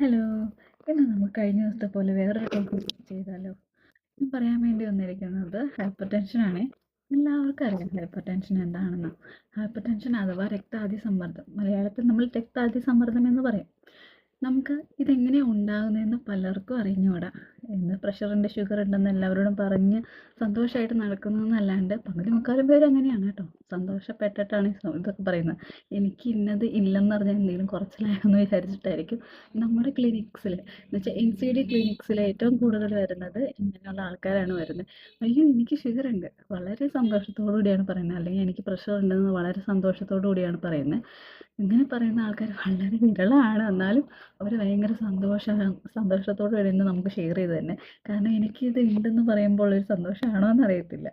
Hello. ഇന്ന് നമുക്ക് കഴിഞ്ഞ ദിവസത്തെ പോലെ വേറൊരു ടോപ്പിക് ചെയ്താലോ? ഞാൻ പറയാൻ വേണ്ടി വന്നിരിക്കുന്നത് ഹൈപ്പർ ടെൻഷനാണ് എല്ലാവർക്കും അറിയാം ഹൈപ്പർ ടെൻഷൻ എന്താണെന്ന്. ഹൈപ്പർ ടെൻഷൻ അഥവാ രക്താതി സമ്മർദ്ദം മലയാളത്തിൽ നമ്മൾ രക്താതി സമ്മർദ്ദം എന്ന് പറയും. നമുക്ക് ഇതെങ്ങനെ ഉണ്ടാകുന്നതെന്ന് പലർക്കും അറിഞ്ഞുകൂടാ. എന്ന് പ്രഷറുണ്ട് ഷുഗർ ഉണ്ടെന്ന് എല്ലാവരോടും പറഞ്ഞ് സന്തോഷമായിട്ട് നടക്കുന്നതെന്നല്ലാണ്ട് പകുതി മുക്കാലും പേര് അങ്ങനെയാണ് കേട്ടോ. സന്തോഷപ്പെട്ടിട്ടാണ് ഇതൊക്കെ പറയുന്നത്. എനിക്ക് ഇന്നത് ഇല്ലെന്ന് പറഞ്ഞാൽ എന്തെങ്കിലും കുറച്ചിലായെന്ന് വിചാരിച്ചിട്ടായിരിക്കും. നമ്മുടെ ക്ലിനിക്സിൽ എന്ന് വെച്ചാൽ എൻ സി ഡി ക്ലിനിക്സിൽ ഏറ്റവും കൂടുതൽ വരുന്നത് ഇങ്ങനെയുള്ള ആൾക്കാരാണ് വരുന്നത്. അയ്യോ എനിക്ക് ഷുഗർ ഉണ്ട്. വളരെ സന്തോഷത്തോടു കൂടിയാണ് പറയുന്നത്. അല്ലെങ്കിൽ എനിക്ക് പ്രഷർ ഉണ്ടെന്ന് വളരെ സന്തോഷത്തോടു കൂടിയാണ് പറയുന്നത്. ഇങ്ങനെ പറയുന്ന ആൾക്കാർ വളരെ വിരളാണ്. എന്നാലും അവർ ഭയങ്കര സന്തോഷ സന്തോഷത്തോടു കൂടിയാണ് നമുക്ക് ഷെയർ ചെയ്ത് തന്നെ. കാരണം എനിക്ക് എനിക്കിത് ഉണ്ടെന്ന് പറയുമ്പോൾ ഒരു സന്തോഷമാണോ എന്നറിയത്തില്ല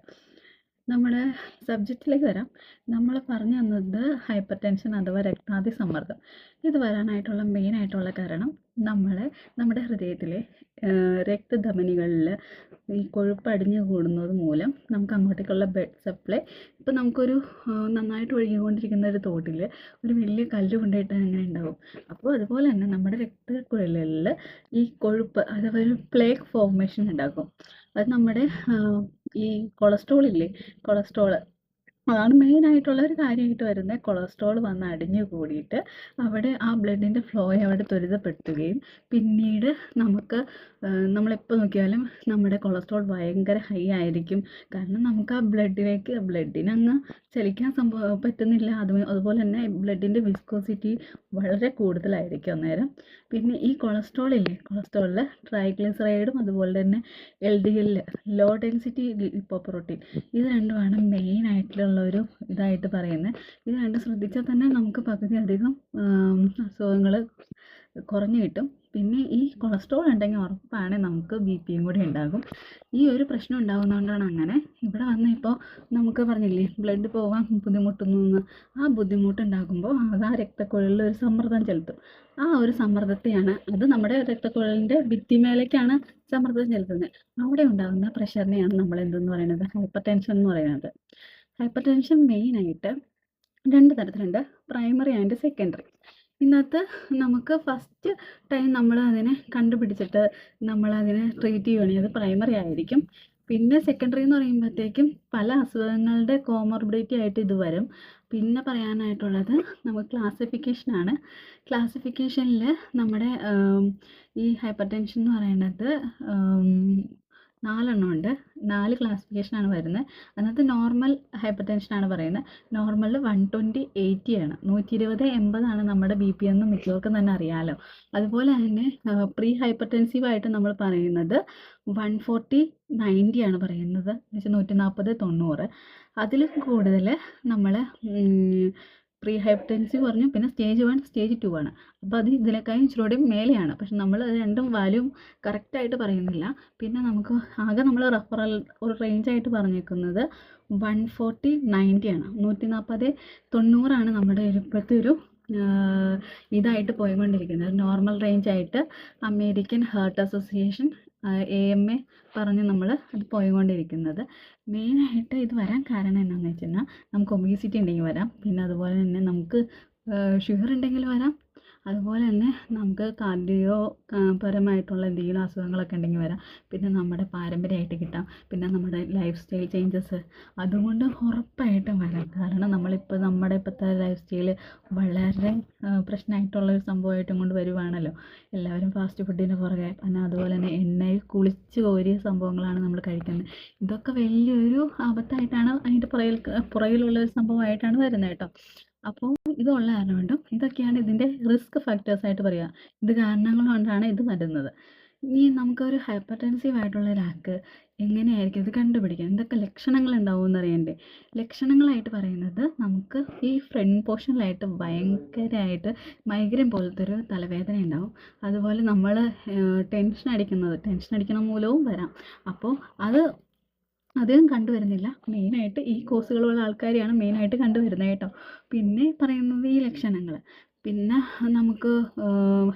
നമ്മുടെ സബ്ജക്റ്റിലേക്ക് വരാം. നമ്മൾ പറഞ്ഞു തന്നത് ഹൈപ്പർ ടെൻഷൻ അഥവാ രക്താതി സമ്മർദ്ദം ഇത് വരാനായിട്ടുള്ള മെയിൻ ആയിട്ടുള്ള കാരണം നമ്മളെ നമ്മുടെ ഹൃദയത്തിലെ രക്തധമനികളിൽ ഈ കൊഴുപ്പ് അടിഞ്ഞു കൂടുന്നത് മൂലം നമുക്ക് അങ്ങോട്ടേക്കുള്ള ബ്ലഡ് സപ്ലൈ ഇപ്പം നമുക്കൊരു നന്നായിട്ട് ഒഴുകിക്കൊണ്ടിരിക്കുന്ന ഒരു തോട്ടിൽ ഒരു വലിയ കല്ല് കൊണ്ടിട്ട് അങ്ങനെ ഉണ്ടാവും. അപ്പോൾ അതുപോലെ തന്നെ നമ്മുടെ രക്തക്കുഴലിൽ ഈ കൊഴുപ്പ് അഥവാ ഒരു പ്ലേക്ക് ഫോർമേഷൻ ഉണ്ടാക്കും. അത് നമ്മുടെ ഈ കൊളസ്ട്രോൾ ഇല്ലേ? കൊളസ്ട്രോൾ അതാണ് മെയിൻ ആയിട്ടുള്ള ഒരു കാര്യമായിട്ട് വരുന്നത് കൊളസ്ട്രോൾ വന്ന് അടിഞ്ഞു കൂടിയിട്ട് അവിടെ ആ ബ്ലഡിന്റെ ഫ്ലോ അവിടെ ത്വരിതപ്പെടുത്തുകയും പിന്നീട് നമുക്ക് നമ്മളെപ്പോൾ നോക്കിയാലും നമ്മുടെ കൊളസ്ട്രോൾ ഭയങ്കര ഹൈ ആയിരിക്കും. കാരണം നമുക്ക് ആ ബ്ലഡിലേക്ക് ബ്ലഡിനങ്ങ് ചലിക്കാൻ സംഭവ പറ്റുന്നില്ല. അത് അതുപോലെ തന്നെ ബ്ലഡിന്റെ വിസ്കോസിറ്റി വളരെ കൂടുതലായിരിക്കും അന്നേരം. പിന്നെ ഈ കൊളസ്ട്രോൾ ഇല്ലേ? കൊളസ്ട്രോളിൽ ട്രൈഗ്ലിസറൈഡും അതുപോലെ തന്നെ L D L low density lipoprotein ഇത് രണ്ടുമാണ് മെയിൻ ഒരു ഇതായിട്ട് പറയുന്നത് ഇത് രണ്ടും ശ്രദ്ധിച്ചാൽ തന്നെ നമുക്ക് പകുതി അധികം അസുഖങ്ങൾ കുറഞ്ഞു കിട്ടും. പിന്നെ ഈ കൊളസ്ട്രോൾ ഉണ്ടെങ്കിൽ ഉറപ്പാണ് നമുക്ക് ബി പിയും കൂടി ഉണ്ടാകും. ഈ ഒരു പ്രശ്നം ഉണ്ടാകുന്നതുകൊണ്ടാണ് അങ്ങനെ. ഇവിടെ വന്ന് ഇപ്പോൾ നമുക്ക് പറഞ്ഞില്ലേ ബ്ലഡ് പോകാൻ ബുദ്ധിമുട്ടുന്നു എന്ന്. ആ ബുദ്ധിമുട്ടുണ്ടാകുമ്പോൾ അത് ആ രക്തക്കുഴലിൽ ഒരു സമ്മർദ്ദം ചെലുത്തും. ആ ഒരു സമ്മർദ്ദത്തെയാണ് അത് നമ്മുടെ രക്തക്കുഴലിന്റെ ഭിത്തിമേലേക്കാണ് സമ്മർദ്ദം ചെലുത്തുന്നത്. അവിടെ ഉണ്ടാകുന്ന പ്രഷറിനെയാണ് നമ്മൾ എന്തെന്ന് പറയുന്നത്? ഹൈപ്പർ ടെൻഷൻ എന്ന് പറയുന്നത്. ഹൈപ്പർ ടെൻഷൻ മെയിനായിട്ട് രണ്ട് തരത്തിലുണ്ട്. പ്രൈമറി ആൻഡ് സെക്കൻഡറി ഇന്നത്ത് നമുക്ക് ഫസ്റ്റ് ടൈം നമ്മൾ അതിനെ കണ്ടുപിടിച്ചിട്ട് നമ്മൾ അതിനെ ട്രീറ്റ് ചെയ്യുകയാണെങ്കിൽ അത് പ്രൈമറി ആയിരിക്കും. പിന്നെ സെക്കൻഡറി എന്ന് പറയുമ്പോഴത്തേക്കും പല അസുഖങ്ങളുടെ കോമോർബിഡിറ്റി ആയിട്ട് ഇത് വരും. പിന്നെ പറയാനായിട്ടുള്ളത് നമുക്ക് ക്ലാസിഫിക്കേഷനാണ് ക്ലാസിഫിക്കേഷനിൽ നമ്മുടെ ഈ ഹൈപ്പർ ടെൻഷൻ എന്ന് പറയുന്നത് നാലെണ്ണം ഉണ്ട്. നാല് ക്ലാസിഫിക്കേഷനാണ് വരുന്നത്. അതിനകത്ത് നോർമൽ ഹൈപ്പർ ടെൻഷനാണ് പറയുന്നത്. നോർമലിൽ വൺ ട്വന്റി എയ്റ്റി ആണ്. നൂറ്റി ഇരുപത് എൺപതാണ് നമ്മുടെ ബി പി എന്ന് മിക്കവർക്കും തന്നെ അറിയാമല്ലോ അതുപോലെ തന്നെ പ്രീ ഹൈപ്പർ ടെൻസീവായിട്ട് നമ്മൾ പറയുന്നത് വൺ ഫോർട്ടി നയന്റി ആണ് പറയുന്നത്. എന്ന് വെച്ചാൽ നൂറ്റി നാൽപ്പത് തൊണ്ണൂറ്. അതിലും കൂടുതൽ നമ്മൾ പ്രീ ഹൈപ്പർടെൻസീവ് പറഞ്ഞു പിന്നെ സ്റ്റേജ് വൺ സ്റ്റേജ് ടു ആണ്. അപ്പോൾ അത് ഇതിനേക്കാളും ഇച്ചിരി മേലെയാണ്. പക്ഷെ നമ്മൾ അത് രണ്ടും വാല്യൂ കറക്റ്റായിട്ട് പറയുന്നില്ല. പിന്നെ നമുക്ക് ആകെ നമ്മൾ റെഫറൽ ഒരു റേഞ്ചായിട്ട് പറഞ്ഞേക്കുന്നത് വൺ ഫോർട്ടി നയന്റി ആണ്. നൂറ്റി നാൽപ്പത് തൊണ്ണൂറാണ് നമ്മുടെ ഇപ്പോഴത്തെ ഒരു ഇതായിട്ട് പോയിക്കൊണ്ടിരിക്കുന്നത്. Normal റേഞ്ചായിട്ട് American Heart Association A M A പറഞ്ഞ് നമ്മൾ അത് പോയിക്കൊണ്ടിരിക്കുന്നത്. മെയിനായിട്ട് ഇത് വരാൻ കാരണം എന്താണെന്ന് വെച്ച് കഴിഞ്ഞാൽ നമുക്ക് ഒബീസിറ്റി ഉണ്ടെങ്കിൽ വരാം. പിന്നെ അതുപോലെ തന്നെ നമുക്ക് ഷുഗർ ഉണ്ടെങ്കിൽ വരാം. അതുപോലെ തന്നെ നമുക്ക് കാർഡിയോ പരമായിട്ടുള്ള എന്തെങ്കിലും അസുഖങ്ങളൊക്കെ ഉണ്ടെങ്കിൽ വരാം. പിന്നെ നമ്മുടെ പാരമ്പര്യമായിട്ട് കിട്ടാം. പിന്നെ നമ്മുടെ ലൈഫ് സ്റ്റൈൽ ചേഞ്ചസ് അതുകൊണ്ട് ഉറപ്പായിട്ടും വരാം. കാരണം നമ്മളിപ്പോൾ നമ്മുടെ ഇപ്പോഴത്തെ ലൈഫ് സ്റ്റൈൽ വളരെ പ്രശ്നമായിട്ടുള്ള ഒരു സംഭവമായിട്ടും കൊണ്ട് വരുവാണല്ലോ. എല്ലാവരും ഫാസ്റ്റ് ഫുഡിന് പുറകെ. പിന്നെ അതുപോലെ തന്നെ എണ്ണയിൽ കുളിച്ച് കോരിയ സംഭവങ്ങളാണ് നമ്മൾ കഴിക്കുന്നത്. ഇതൊക്കെ വലിയൊരു ആപത്തായിട്ടാണ് അതിന്റെ പുറകിൽ പുറകിലുള്ള ഒരു സംഭവമായിട്ടാണ് വരുന്നത് കേട്ടോ. അപ്പോൾ ഇതുള്ള കാരണം കൊണ്ടും ഇതൊക്കെയാണ് ഇതിന്റെ റിസ്ക് ഫാക്ടേഴ്സ് ആയിട്ട് പറയുക ഇത് കാരണങ്ങൾ കൊണ്ടാണ് ഇത് വരുന്നത്. ഇനി നമുക്കൊരു ഹൈപ്പർ ടെൻസീവ് ആയിട്ടുള്ള ഒരാൾക്ക് എങ്ങനെയായിരിക്കും ഇത് കണ്ടുപിടിക്കാം എന്തൊക്കെ ലക്ഷണങ്ങൾ ഉണ്ടാവും എന്നറിയണ്ടേ ലക്ഷണങ്ങളായിട്ട് പറയുന്നത് നമുക്ക് ഈ ഫ്രണ്ട് പോർഷനിലായിട്ട് ഭയങ്കരമായിട്ട് മൈഗ്രെയിൻ പോലത്തെ ഒരു തലവേദന ഉണ്ടാവും. അതുപോലെ നമ്മൾ ടെൻഷൻ അടിക്കുന്നത് ടെൻഷൻ അടിക്കുന്ന മൂലവും വരാം. അപ്പോൾ അത് അധികം കണ്ടുവരുന്നില്ല. മെയിനായിട്ട് ഈ കോഴ്സുകളുള്ള ആൾക്കാരെയാണ് മെയിനായിട്ട് കണ്ടുവരുന്നത് കേട്ടോ. പിന്നെ പറയുന്നത് ഈ ലക്ഷണങ്ങൾ പിന്നെ നമുക്ക്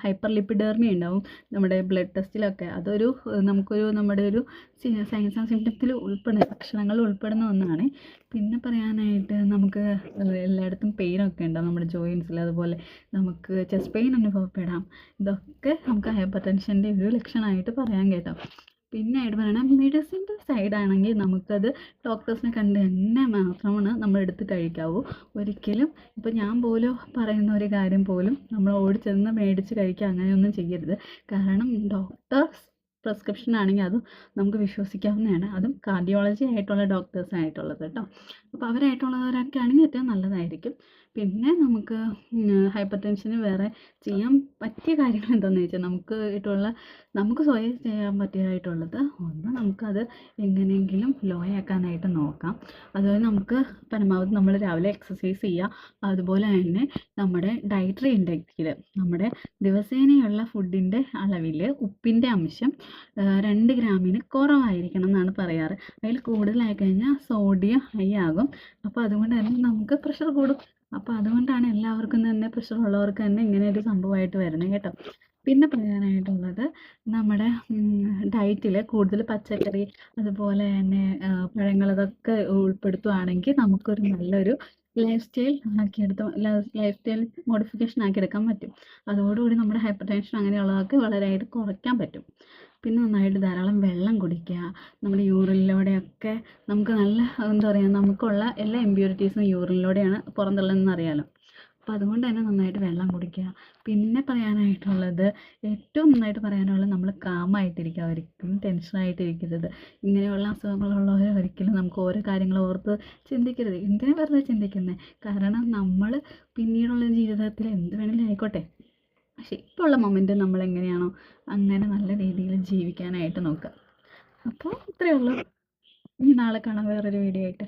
ഹൈപ്പർ ലിപ്പിഡേർമി ഉണ്ടാവും. നമ്മുടെ ബ്ലഡ് ടെസ്റ്റിലൊക്കെ. അതൊരു നമുക്കൊരു നമ്മുടെ ഒരു സയൻസ് ആൻഡ് സിംറ്റത്തിൽ ഉൾപ്പെടുന്ന ലക്ഷണങ്ങൾ ഉൾപ്പെടുന്ന ഒന്നാണ്. പിന്നെ പറയാനായിട്ട് നമുക്ക് എല്ലായിടത്തും പെയിനൊക്കെ ഉണ്ടാവും. നമ്മുടെ ജോയിൻസിൽ അതുപോലെ നമുക്ക് ചെസ്റ്റ് പെയിൻ അനുഭവപ്പെടാം ഇതൊക്കെ നമുക്ക് ഹൈപ്പർ ടെൻഷന്റെ ഒരു ലക്ഷണമായിട്ട് പറയാൻ കേട്ടോ. പിന്നെ ആയിട്ട് പറയണം മെഡിസിന്റെ സൈഡാണെങ്കിൽ നമുക്കത് ഡോക്ടേഴ്സിനെ കണ്ട് തന്നെ മാത്രമാണ് നമ്മൾ എടുത്ത് കഴിക്കാവൂ. ഒരിക്കലും ഇപ്പോൾ ഞാൻ പോലും പറയുന്ന ഒരു കാര്യം പോലും നമ്മൾ ഓടിച്ചെന്ന് മേടിച്ച് കഴിക്കുക അങ്ങനെയൊന്നും ചെയ്യരുത്. കാരണം ഡോക്ടേഴ്സ് പ്രിസ്ക്രിപ്ഷൻ ആണെങ്കിൽ അതും നമുക്ക് വിശ്വസിക്കാവുന്നതാണ്. അതും കാർഡിയോളജി ആയിട്ടുള്ള ഡോക്ടേഴ്സ് ആയിട്ടുള്ളത് കേട്ടോ. അപ്പോൾ അവരായിട്ടുള്ളവരൊക്കെ ആണെങ്കിൽ ഏറ്റവും നല്ലതായിരിക്കും. പിന്നെ നമുക്ക് ഹൈപ്പർ ടെൻഷന് വേറെ ചെയ്യാൻ പറ്റിയ കാര്യങ്ങൾ എന്താണെന്ന് വെച്ചാൽ നമുക്ക് ആയിട്ടുള്ള നമുക്ക് സ്വയം ചെയ്യാൻ പറ്റിയതായിട്ടുള്ളത് ഒന്ന് നമുക്കത് എങ്ങനെയെങ്കിലും ലോ ആക്കാനായിട്ട് നോക്കാം. അതുപോലെ നമുക്ക് പരമാവധി നമ്മൾ രാവിലെ എക്സസൈസ് ചെയ്യുക. അതുപോലെ തന്നെ നമ്മുടെ ഡയറ്ററി ഇൻഡെക്സിൽ നമ്മുടെ ദിവസേനയുള്ള ഫുഡിന്റെ അളവിൽ ഉപ്പിന്റെ അംശം രണ്ട് ഗ്രാമിന് കുറവായിരിക്കണം എന്നാണ് പറയാറ്. അതിൽ കൂടുതലായി കഴിഞ്ഞാൽ സോഡിയം ഹൈ ആകും. അപ്പോൾ അതുകൊണ്ട് തന്നെ നമുക്ക് പ്രഷർ കൂടും. അപ്പോൾ അതുകൊണ്ടാണ് എല്ലാവർക്കും തന്നെ പ്രഷർ ഉള്ളവർക്ക് തന്നെ ഇങ്ങനെ ഒരു സംഭവമായിട്ട് വരുന്നത് കേട്ടോ. പിന്നെ പറയാനായിട്ടുള്ളത് നമ്മുടെ ഡയറ്റിൽ കൂടുതൽ പച്ചക്കറി അതുപോലെ തന്നെ പഴങ്ങൾ ഇതൊക്കെ ഉൾപ്പെടുത്തുകയാണെങ്കിൽ നമുക്കൊരു നല്ലൊരു ലൈഫ് സ്റ്റൈൽ ആക്കിയെടുത്ത് ലൈഫ് സ്റ്റൈൽ മോഡിഫിക്കേഷൻ ആക്കിയെടുക്കാൻ പറ്റും. അതോടുകൂടി നമ്മുടെ ഹൈപ്പർ ടെൻഷൻ അങ്ങനെയുള്ളതൊക്കെ വളരെയായിട്ട് കുറയ്ക്കാൻ പറ്റും. പിന്നെ നന്നായിട്ട് ധാരാളം വെള്ളം കുടിക്കുക നമ്മുടെ യൂറിനിലൂടെയൊക്കെ നമുക്ക് നല്ല എന്താ പറയുക നമുക്കുള്ള എല്ലാ ഇമ്പ്യൂരിറ്റീസും യൂറിനിലൂടെയാണ് പുറന്തള്ളുന്നതെന്ന് അറിയാലോ അപ്പോൾ അതുകൊണ്ട് തന്നെ നന്നായിട്ട് വെള്ളം കുടിക്കുക. പിന്നെ പറയാനായിട്ടുള്ളത് ഏറ്റവും നന്നായിട്ട് പറയാനുള്ളത് നമ്മൾ കാമായിട്ടിരിക്കുക ഒരിക്കലും ടെൻഷനായിട്ടിരിക്കരുത്. ഇങ്ങനെയുള്ള അസുഖങ്ങളുള്ളവർ ഒരിക്കലും നമുക്ക് ഓരോ കാര്യങ്ങൾ ഓർത്ത് ചിന്തിക്കരുത്. എന്തിനാണ് വെറുതെ ചിന്തിക്കുന്നത് കാരണം നമ്മൾ പിന്നീടുള്ള ജീവിതത്തിൽ എന്ത് വേണമെങ്കിലും ആയിക്കോട്ടെ. പക്ഷേ ഇപ്പോൾ ഉള്ള മൊമെന്റ് നമ്മൾ എങ്ങനെയാണോ അങ്ങനെ നല്ല രീതിയിൽ ജീവിക്കാനായിട്ട് നോക്കുക. അപ്പോൾ ഇത്രയേ ഉള്ളൂ. ഇനി നാളെ കാണാം വേറൊരു വീഡിയോ ആയിട്ട്.